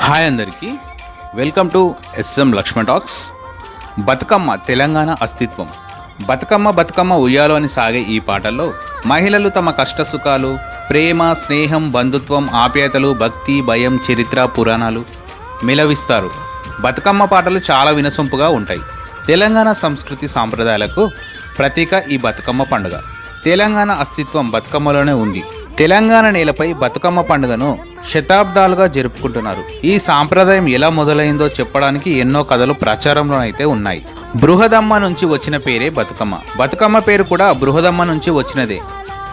Hi అందరికీ. Welcome to S M Lakshman talks. Bathukamma Telangana అస్తిత్వం. బతుకమ్మ బతుకమ్మ ఉయ్యాలో అని సాగే ఈ పాటల్లో మహిళలు తమ కష్ట సుఖాలు ప్రేమ స్నేహం బంధుత్వం ఆప్యాయతలు భక్తి భయం చరిత్ర పురాణాలు మిలవిస్తారు. బతుకమ్మ పాటలు చాలా వినసొంపుగా ఉంటాయి. తెలంగాణ సంస్కృతి సాంప్రదాయాలకు ప్రతీక ఈ బతుకమ్మ పండుగ. తెలంగాణ అస్తిత్వం బతుకమ్మలోనే ఉంది. తెలంగాణ నేలపై బతుకమ్మ పండుగను శతాబ్దాలుగా జరుపుకుంటున్నారు. ఈ సాంప్రదాయం ఎలా మొదలైందో చెప్పడానికి ఎన్నో కథలు ప్రచారంలో అయితే ఉన్నాయి. బృహదమ్మ నుంచి వచ్చిన పేరే బతుకమ్మ. బతుకమ్మ పేరు కూడా బృహదమ్మ నుంచి వచ్చినదే.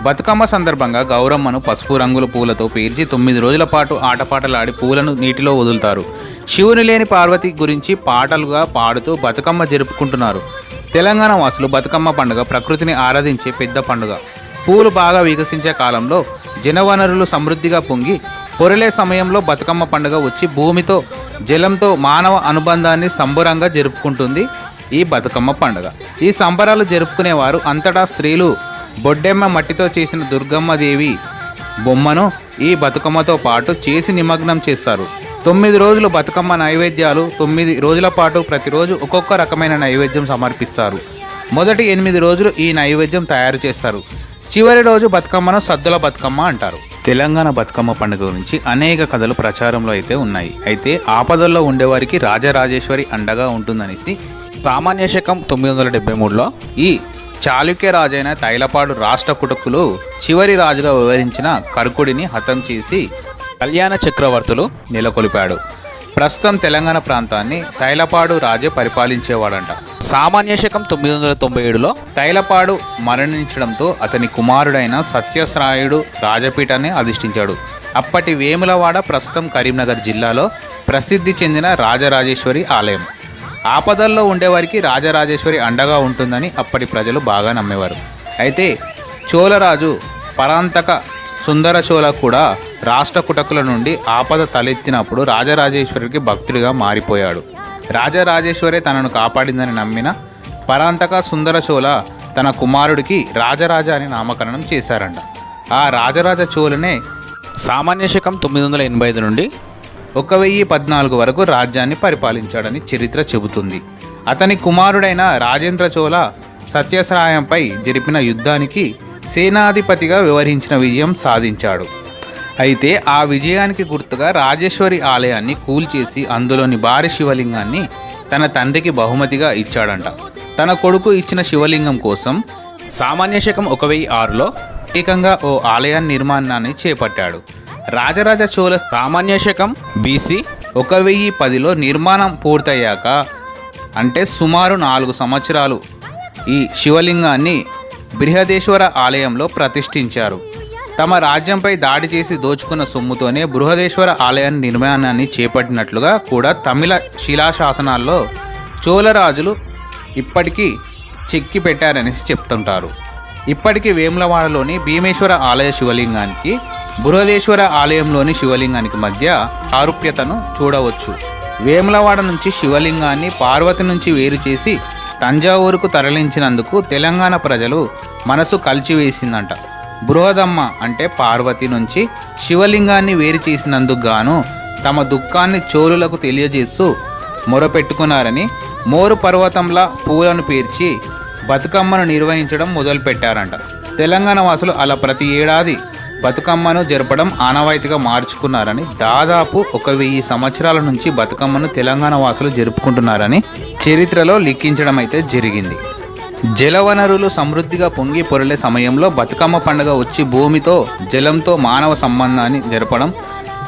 బతుకమ్మ సందర్భంగా గౌరమ్మను పసుపు రంగుల పూలతో పేర్చి తొమ్మిది రోజుల పాటు ఆటపాటలాడి పూలను నీటిలో వదులుతారు. శివుని లేని పార్వతి గురించి పాటలుగా పాడుతూ బతుకమ్మ జరుపుకుంటున్నారు. తెలంగాణ వాసులు బతుకమ్మ పండుగ ప్రకృతిని ఆరాధించే పెద్ద పండుగ. పూలు బాగా వికసించే కాలంలో జనవనరులు సమృద్ధిగా పొంగి పొరలే సమయంలో బతుకమ్మ పండుగ వచ్చి భూమితో జలంతో మానవ అనుబంధాన్ని సంబరంగా జరుపుకుంటుంది ఈ బతుకమ్మ పండుగ. ఈ సంబరాలు జరుపుకునేవారు అంతటా స్త్రీలు. బొడ్డెమ్మ మట్టితో చేసిన దుర్గమ్మ దేవి బొమ్మను ఈ బతుకమ్మతో పాటు చేసి నిమగ్నం చేస్తారు. తొమ్మిది రోజులు బతుకమ్మ నైవేద్యాలు తొమ్మిది రోజుల పాటు ప్రతిరోజు ఒక్కొక్క రకమైన నైవేద్యం సమర్పిస్తారు. మొదటి ఎనిమిది రోజులు ఈ నైవేద్యం తయారు చేస్తారు. చివరి రోజు బతుకమ్మను సద్దుల బతుకమ్మ అంటారు. తెలంగాణ బతుకమ్మ పండుగ గురించి అనేక కథలు ప్రచారంలో అయితే ఉన్నాయి. అయితే ఆపదల్లో ఉండేవారికి రాజరాజేశ్వరి అండగా ఉంటుందనేసి సామాన్య శకం తొమ్మిది వందల డెబ్బై మూడులో ఈ చాళుక్య రాజైన తైలపాడు రాష్ట్ర కుటుకులు చివరి రాజుగా వివరించిన కర్కుడిని హతం చేసి కళ్యాణ చక్రవర్తులు నెలకొల్పాడు. ప్రస్తుతం తెలంగాణ ప్రాంతాన్ని తైలపాడు రాజే పరిపాలించేవాడంట. సామాన్య శకం తొమ్మిది వందల తొంభై ఏడులో తైలపాడు మరణించడంతో అతని కుమారుడైన సత్యశ్రాయుడు రాజపీఠాన్ని అధిష్ఠించాడు. అప్పటి వేములవాడ ప్రస్తుతం కరీంనగర్ జిల్లాలో ప్రసిద్ధి చెందిన రాజరాజేశ్వరి ఆలయం. ఆపదల్లో ఉండేవారికి రాజరాజేశ్వరి అండగా ఉంటుందని అప్పటి ప్రజలు బాగా నమ్మేవారు. అయితే చోళరాజు పరాంతక సుందర చోళ కూడా రాష్ట్ర కుటకుల నుండి ఆపద తలెత్తినప్పుడు రాజరాజేశ్వరికి భక్తుడిగా మారిపోయాడు. రాజరాజేశ్వరే తనను కాపాడిందని నమ్మిన పరాంతక సుందర చోళ తన కుమారుడికి రాజరాజ అని నామకరణం చేశారంట. ఆ రాజరాజ చోళనే సామాన్య శకం తొమ్మిది వందల ఎనభై ఐదు నుండి ఒక వెయ్యి పద్నాలుగు వరకు రాజ్యాన్ని పరిపాలించాడని చరిత్ర చెబుతుంది. అతని కుమారుడైన రాజేంద్ర చోళ సత్యసాయంపై జరిపిన యుద్ధానికి సేనాధిపతిగా వ్యవహరించిన విజయం సాధించాడు. అయితే ఆ విజయానికి గుర్తుగా రాజేశ్వరి ఆలయాన్ని కూల్చేసి అందులోని భారీ శివలింగాన్ని తన తండ్రికి బహుమతిగా ఇచ్చాడంట. తన కొడుకు ఇచ్చిన శివలింగం కోసం సామాన్య శకం ఒక వెయ్యి ఆరులో ఏకంగా ఓ ఆలయ నిర్మాణాన్ని చేపట్టాడు. రాజరాజ చోళ సామాన్య శకం బీసీ ఒక వెయ్యి పదిలో నిర్మాణం పూర్తయ్యాక అంటే సుమారు నాలుగు సంవత్సరాలు ఈ శివలింగాన్ని బృహదేశ్వర ఆలయంలో ప్రతిష్ఠించారు. తమ రాజ్యంపై దాడి చేసి దోచుకున్న సొమ్ముతోనే బృహదేశ్వర ఆలయాన్ని నిర్మాణాన్ని చేపట్టినట్లుగా కూడా తమిళ శిలాశాసనాల్లో చోళరాజులు ఇప్పటికీ చెక్కి పెట్టారనేసి చెప్తుంటారు. ఇప్పటికీ వేములవాడలోని భీమేశ్వర ఆలయ శివలింగానికి బృహదేశ్వర ఆలయంలోని శివలింగానికి మధ్య సారూప్యతను చూడవచ్చు. వేములవాడ నుంచి శివలింగాన్ని పార్వతి నుంచి వేరు చేసి తంజావూరుకు తరలించినందుకు తెలంగాణ ప్రజలు మనసు కలిచివేసిందంట. బృహదమ్మ అంటే పార్వతి నుంచి శివలింగాన్ని వేరు చేసినందుకు గాను తమ దుఃఖాన్ని చోళులకు తెలియజేస్తూ మొరపెట్టుకున్నారని మోరు పర్వతంలా పూలను పేర్చి బతుకమ్మను నిర్వహించడం మొదలుపెట్టారంట. తెలంగాణ వాసులు అలా ప్రతి ఏడాది బతుకమ్మను జరపడం ఆనవాయితీగా మార్చుకున్నారని దాదాపు ఒక వెయ్యి సంవత్సరాల నుంచి బతుకమ్మను తెలంగాణ వాసులు జరుపుకుంటున్నారని చరిత్రలో లిఖించడం అయితే జరిగింది. జలవనరులు సమృద్ధిగా పొంగి పొరలే సమయంలో బతుకమ్మ పండుగ వచ్చి భూమితో జలంతో మానవ సంబంధాన్ని జరపడం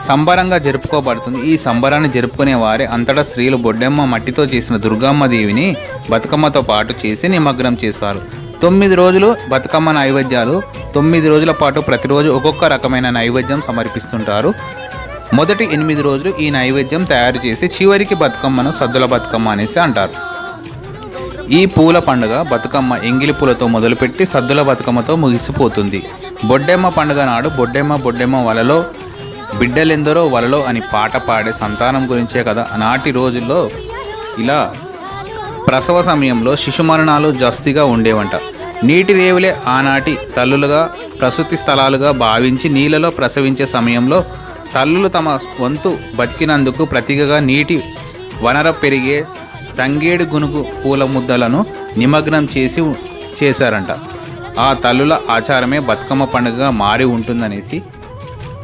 సంబరంగా జరుపుకోబడుతుంది. ఈ సంబరాన్ని జరుపుకునే వారే అంతటా స్త్రీలు బొడ్డెమ్మ మట్టితో చేసిన దుర్గమ్మ దేవిని బతుకమ్మతో పాటు చేసి నిమగ్నం చేస్తారు. తొమ్మిది రోజులు బతుకమ్మ నైవేద్యాలు తొమ్మిది రోజుల పాటు ప్రతిరోజు ఒక్కొక్క రకమైన నైవేద్యం సమర్పిస్తుంటారు. మొదటి ఎనిమిది రోజులు ఈ నైవేద్యం తయారు చేసి చివరికి బతుకమ్మను సద్దుల బతుకమ్మ అనేసి అంటారు. ఈ పూల పండుగ బతుకమ్మ ఎంగిలి పూలతో మొదలుపెట్టి సద్దుల బతుకమ్మతో ముగిసిపోతుంది. బొడ్డెమ్మ పండుగ నాడు బొడ్డెమ్మ బొడ్డెమ్మ వలలో బిడ్డలెందరో వలలో అని పాట పాడే సంతానం గురించే కదా నాటి రోజుల్లో ఇలా ప్రసవ సమయంలో శిశు మరణాలు జాస్తిగా ఉండేవంట. నీటి రేవులే ఆనాటి తల్లులుగా ప్రసూతి స్థలాలుగా భావించి నీళ్ళలో ప్రసవించే సమయంలో తల్లులు తమ వంతు బతికినందుకు ప్రతిగగా నీటి వనర పెరిగే తంగేడు గునుగు పూల ముద్దలను నిమగ్నం చేసి చేశారంట. ఆ తల్లుల ఆచారమే బతుకమ్మ పండుగగా మారి ఉంటుందనేసి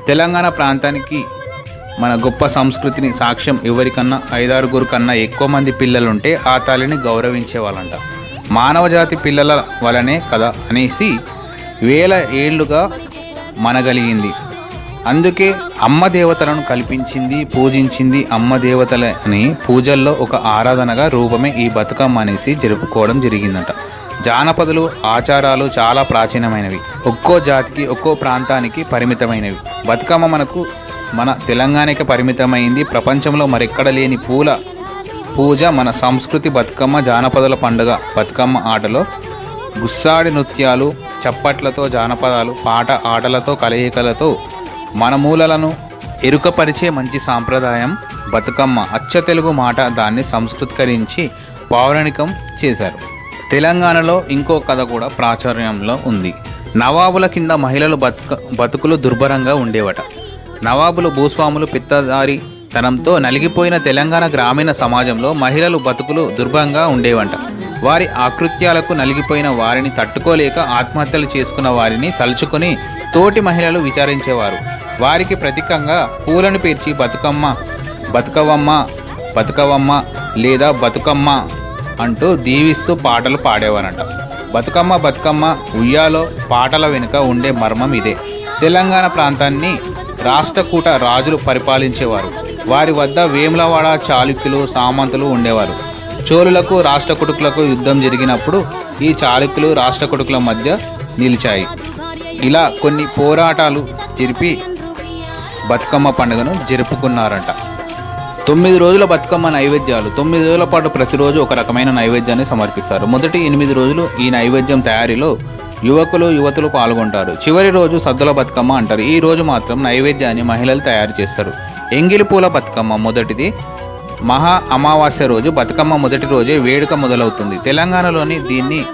తెలంగాణ ప్రాంతానికి మన గొప్ప సంస్కృతిని సాక్ష్యం ఎవరికన్నా ఐదారుగురు కన్నా ఎక్కువ మంది పిల్లలుంటే ఆ తల్లిని గౌరవించేవాళ్ళంట. మానవజాతి పిల్లల వలనే కదా అనేసి వేల ఏళ్ళుగా మనగలిగింది. అందుకే అమ్మ దేవతలను కల్పించింది పూజించింది అమ్మ దేవతలని పూజల్లో ఒక ఆరాధనగా రూపమే ఈ బతుకమ్మ అనేసి జరుపుకోవడం జరిగిందట. జానపదులు ఆచారాలు చాలా ప్రాచీనమైనవి. ఒక్కో జాతికి ఒక్కో ప్రాంతానికి పరిమితమైనవి. బతుకమ్మ మనకు మన తెలంగాణకి పరిమితమైంది. ప్రపంచంలో మరెక్కడ లేని పూల పూజ మన సంస్కృతి బతుకమ్మ జానపదుల పండుగ బతుకమ్మ ఆటలో గుస్సాడి నృత్యాలు చప్పట్లతో జానపదాలు పాట ఆటలతో కలయికలతో మన మూలలను ఎరుకపరిచే మంచి సాంప్రదాయం బతుకమ్మ అచ్చ తెలుగు మాట దాన్ని సంస్కృతికరించి పౌరాణికం చేశారు. తెలంగాణలో ఇంకో కథ కూడా ప్రాచుర్యంలో ఉంది. నవాబుల కింద మహిళలు బతుక బతుకులు దుర్భరంగా ఉండేవట. నవాబులు భూస్వాములు పిత్తదారి తనంతో నలిగిపోయిన తెలంగాణ గ్రామీణ సమాజంలో మహిళలు బతుకులు దుర్భంగా ఉండేవంట. వారి ఆకృత్యాలకు నలిగిపోయిన వారిని తట్టుకోలేక ఆత్మహత్యలు చేసుకున్న వారిని తలుచుకొని తోటి మహిళలు విచారించేవారు. వారికి ప్రతీకంగా పూలను పేర్చి బతుకమ్మ బతుకవమ్మ బతుకవమ్మ లేదా బతుకమ్మ అంటూ దీవిస్తూ పాటలు పాడేవారంట. బతుకమ్మ బతుకమ్మ ఉయ్యాలో పాటల వెనుక ఉండే మర్మం ఇదే. తెలంగాణ ప్రాంతాన్ని రాష్ట్రకూట రాజులు పరిపాలించేవారు. వారి వద్ద వేములవాడ చాళుక్యులు సామంతులు ఉండేవారు. చోళులకు రాష్ట్రకుటుకులకు యుద్ధం జరిగినప్పుడు ఈ చాళుక్యులు రాష్ట్రకుటుకుల మధ్య నిలిచాయి. ఇలా కొన్ని పోరాటాలు జరిపి బతుకమ్మ పండుగను జరుపుకున్నారంట. తొమ్మిది రోజుల బతుకమ్మ నైవేద్యాలు. తొమ్మిది రోజుల పాటు ప్రతిరోజు ఒక రకమైన నైవేద్యాన్ని సమర్పిస్తారు. మొదటి ఎనిమిది రోజులు ఈ నైవేద్యం తయారీలో యువకులు యువతులు పాల్గొంటారు. చివరి రోజు సద్దుల బతుకమ్మ అంటారు. ఈ రోజు మాత్రం నైవేద్యాన్ని మహిళలు తయారు చేస్తారు. ఎంగిలి పూల బతుకమ్మ మొదటిది. మహా అమావాస్య రోజు బతుకమ్మ మొదటి రోజే వేడుక మొదలవుతుంది. తెలంగాణలోని దీన్ని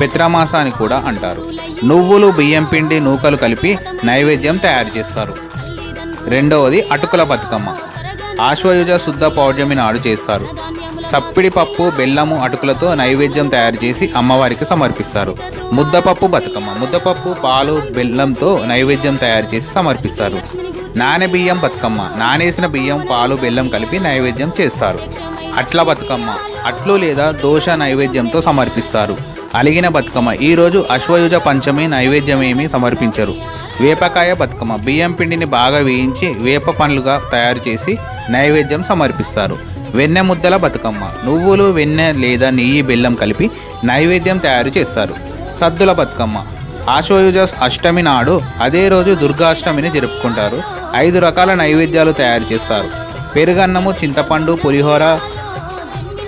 పెత్రమాస అని కూడా అంటారు. నువ్వులు బియ్యం పిండి నూకలు కలిపి నైవేద్యం తయారు చేస్తారు. రెండవది అటుకుల బతుకమ్మ. ఆశ్వయుజ శుద్ధ పౌర్ణమి నాడు చేస్తారు. సప్పిడి పప్పు బెల్లము అటుకులతో నైవేద్యం తయారు చేసి అమ్మవారికి సమర్పిస్తారు. ముద్దపప్పు బతుకమ్మ. ముద్దపప్పు పాలు బెల్లంతో నైవేద్యం తయారు చేసి సమర్పిస్తారు. నానబియ్యం బతుకమ్మ. నానేసిన బియ్యం పాలు బెల్లం కలిపి నైవేద్యం చేస్తారు. అట్ల బతుకమ్మ. అట్లు లేదా దోశ నైవేద్యంతో సమర్పిస్తారు. అలిగిన బతుకమ్మ. ఈరోజు అశ్వయుజ పంచమి నైవేద్యమేమీ సమర్పించరు. వేపకాయ బతుకమ్మ. బియ్యం పిండిని బాగా వేయించి వేప పండ్లుగా తయారు చేసి నైవేద్యం సమర్పిస్తారు. వెన్నె ముద్దల బతుకమ్మ. నువ్వులు వెన్నె లేదా నెయ్యి బెల్లం కలిపి నైవేద్యం తయారు చేస్తారు. సద్దుల బతుకమ్మ. ఆశోయుజ అష్టమి నాడు అదే రోజు దుర్గాష్టమిని జరుపుకుంటారు. ఐదు రకాల నైవేద్యాలు తయారు చేస్తారు. పెరుగన్నము చింతపండు పులిహోర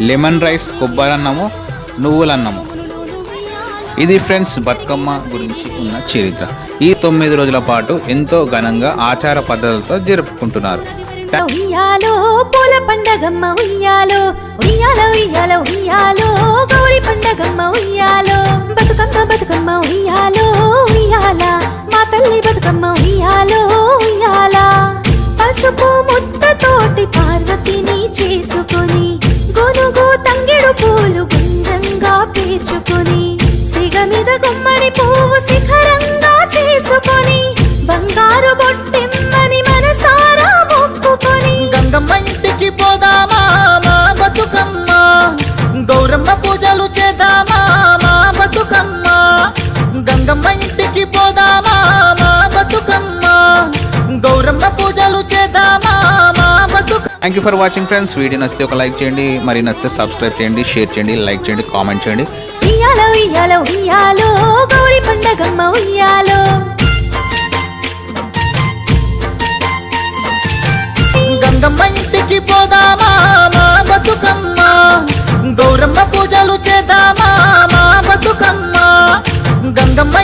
లెమన్ రైస్ కొబ్బరన్నము నువ్వులన్నము. ఇది ఫ్రెండ్స్ బతుకమ్మ గురించి ఉన్న చరిత్ర. ఈ తొమ్మిది రోజుల పాటు ఎంతో ఘనంగా ఆచార పద్ధతులతో జరుపుకుంటున్నారు. ఉయ్యాలో పూల పండగమ్మ ఉయ్యాలో ఉయ్యాలో ఉయ్యాలో ఉయ్యాలో గౌరి పండగమ్మ ఉయ్యాలో. బతుకమ్మ బతుకమ్మ ఉయ్యాలో ఉయ్యాల మా తల్లి బతుకమ్మ ఉయ్యాలో. Thank you for watching friends video నచ్చితే ఒక లైక్ చేయండి. మరి నచ్చితే సబ్స్క్రైబ్ చేయండి షేర్ చేయండి లైక్ చేయండి కామెంట్ చేయండి. ఉయ్యాలో ఉయ్యాలో ఉయ్యాలో గౌరీ పండగమ్మ ఉయ్యాలో. గంగమ్మ ఇంటికి పోదామా మా బతుకమ్మ? గౌరమ్మ పూజలు చేద్దామా మా బతుకమ్మ? గంగమ్మ